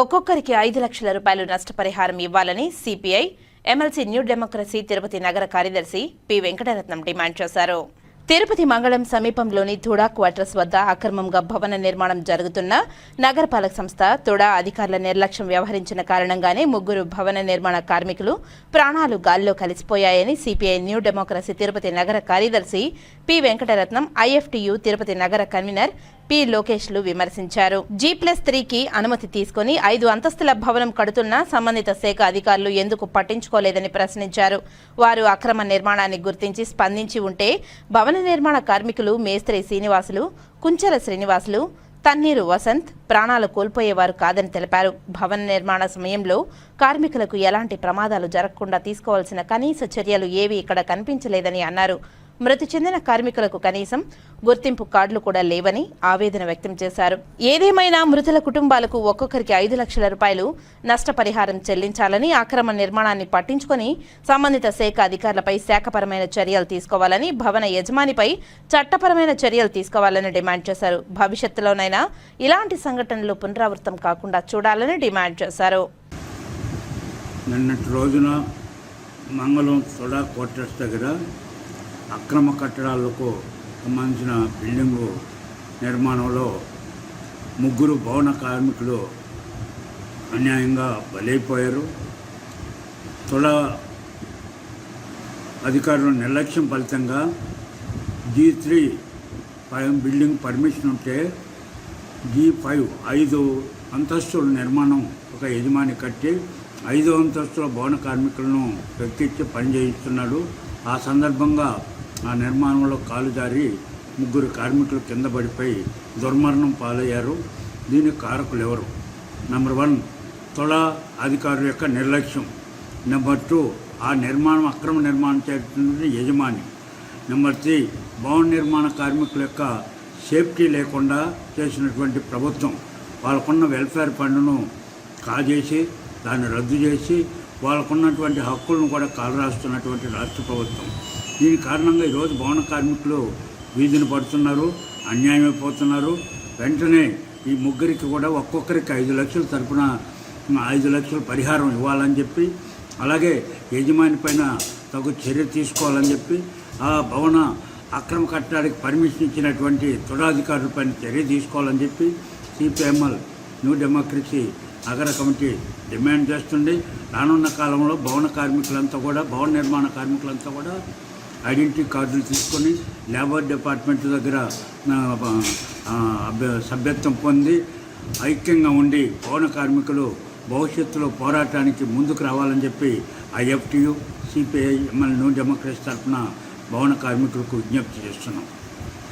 ఒక్కొక్కరికి ఐదు లక్షల రూపాయలు నష్టపరిహారం ఇవ్వాలని CPI MLC new democracy Tirupati నగర కార్యదర్శి పి వెంకటరత్నం డిమాండ్ చేశారు. తిరుపతి మంగళం సమీపంలోని తుడా క్వార్టర్స్ వద్ద అక్రమంగా భవన నిర్మాణం జరుగుతున్న నగరపాలక సంస్థ తుడా అధికారుల నిర్లక్ష్యం వ్యవహరించిన కారణంగానే ముగ్గురు భవన నిర్మాణ కార్మికులు ప్రాణాలు గాల్లో కలిసిపోయాయని సిపిఐ న్యూ డెమోక్రసీ తిరుపతి నగర కార్యదర్శి పి వెంకటరత్నం ఐఎఫ్టియు తిరుపతి నగర కన్వీనర్ పి లోకేష్లు విమర్శించారు. జీ ప్లస్ త్రీకి అనుమతి తీసుకుని ఐదు అంతస్తుల భవనం కడుతున్న సంబంధిత శాఖ అధికారులు ఎందుకు పట్టించుకోలేదని ప్రశ్నించారు. వారు అక్రమ నిర్మాణాన్ని గుర్తించి స్పందించి ఉంటే భవన నిర్మాణ కార్మికులు మేస్త్రి శ్రీనివాసులు కుంచెల శ్రీనివాసులు తన్నీరు వసంత్ ప్రాణాలు కోల్పోయేవారు కాదని తెలిపారు. భవన నిర్మాణ సమయంలో కార్మికులకు ఎలాంటి ప్రమాదాలు జరగకుండా తీసుకోవాల్సిన కనీస చర్యలు ఏవి ఇక్కడ కనిపించలేదని అన్నారు. మృతి చెందిన కార్మికులకు కనీసం గుర్తింపు కార్డులు కూడా లేవని ఆవేదన వ్యక్తం చేశారు. ఏదేమైనా మృతుల కుటుంబాలకు ఒక్కొక్కరికి ఐదు లక్షల రూపాయలు నష్టపరిహారం చెల్లించాలని అక్రమ నిర్మాణాన్ని పట్టించుకొని సంబంధిత శాఖ అధికారులపై శాఖపరమైన చర్యలు తీసుకోవాలని భవన యజమానిపై చట్టపరమైన చర్యలు తీసుకోవాలని డిమాండ్ చేశారు. భవిష్యత్తులోనైనా ఇలాంటి సంఘటనలు పునరావృతం కాకుండా చూడాలని డిమాండ్ చేశారు. నిన్నటి రోజున మంగళం సోడా క్వార్టర్స్ దగ్గర అక్రమ కట్టడాలకు సంబంధించిన బిల్డింగు నిర్మాణంలో ముగ్గురు భవన కార్మికులు అన్యాయంగా బలైపోయారు. తుల అధికారుల నిర్లక్ష్యం ఫలితంగా జీ త్రీ బిల్డింగ్ పర్మిషన్ ఉంటే జీ ఫైవ్ ఐదు అంతస్తుల నిర్మాణం ఒక యజమాని కట్టి ఐదో అంతస్తుల భవన కార్మికులను వ్యక్తిచ్చి పనిచేయిస్తున్నాడు ఆ సందర్భంగా ఆ నిర్మాణంలో కాలు జారి ముగ్గురు కార్మికులు కింద పడిపోయి దుర్మరణం పాలయ్యారు. దీనికి కారకులు ఎవరు? నెంబర్ వన్ తొల అధికారుల యొక్క నిర్లక్ష్యం. నెంబర్ టూ ఆ నిర్మాణం అక్రమ నిర్మాణం చేస్తున్నది యజమాని. నెంబర్ త్రీ భవన నిర్మాణ కార్మికుల యొక్క సేఫ్టీ లేకుండా చేసినటువంటి ప్రభుత్వం. వాళ్ళకున్న వెల్ఫేర్ ఫండ్ను కాజేసి దాన్ని రద్దు చేసి వాళ్ళకున్నటువంటి హక్కులను కూడా కాలరాస్తున్నటువంటి రాష్ట్ర ప్రభుత్వం. దీని కారణంగా ఈరోజు భవన కార్మికులు వీధిని పడుతున్నారు అన్యాయమైపోతున్నారు వెంటనే ఈ ముగ్గురికి కూడా ఒక్కొక్కరికి ఐదు లక్షల తరపున ఐదు లక్షల పరిహారం ఇవ్వాలని చెప్పి అలాగే యజమాని పైన తగు చర్య తీసుకోవాలని చెప్పి ఆ భవన అక్రమ కట్టడానికి పర్మిషన్ ఇచ్చినటువంటి తుడాధికారులపైన చర్య తీసుకోవాలని చెప్పి సిపిఎంఎల్ న్యూ డెమోక్రసీ నగర కమిటీ డిమాండ్ చేస్తుంది. రానున్న కాలంలో భవన కార్మికులంతా కూడా భవన నిర్మాణ కార్మికులంతా కూడా ఐడెంటిటీ కార్డులు తీసుకొని లేబర్ డిపార్ట్మెంట్ దగ్గర సభ్యత్వం పొంది ఐక్యంగా ఉండి భవన కార్మికులు భవిష్యత్తులో పోరాటానికి ముందుకు రావాలని చెప్పి IFTU CPI MLA new democracy తరఫున భవన కార్మికులకు విజ్ఞప్తి చేస్తున్నాం.